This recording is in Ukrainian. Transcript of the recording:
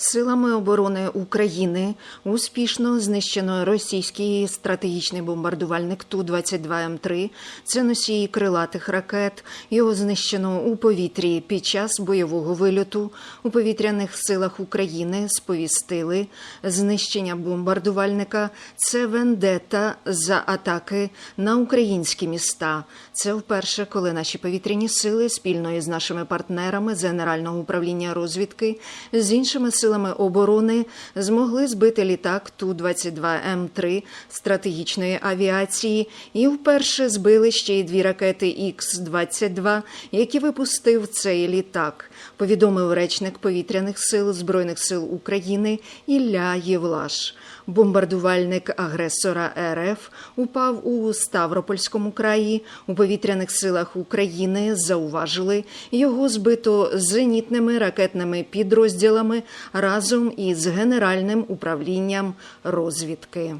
Силами оборони України успішно знищено російський стратегічний бомбардувальник Ту-22М3. Це носії крилатих ракет. Його знищено у повітрі під час бойового вильоту. У повітряних силах України сповістили знищення бомбардувальника. Це вендета за атаки на українські міста. Це вперше, коли наші повітряні сили спільно із нашими партнерами з Генерального управління розвідки з іншими силами оборони змогли збити літак Ту-22М3 стратегічної авіації і вперше збили ще й дві ракети Х-22, які випустив цей літак. Повідомив речник повітряних сил Збройних сил України Ілля Євлаш. Бомбардувальник агресора РФ упав у Ставропольському краї. У повітряних силах України зауважили його збито зенітними ракетними підрозділами разом із Генеральним управлінням розвідки.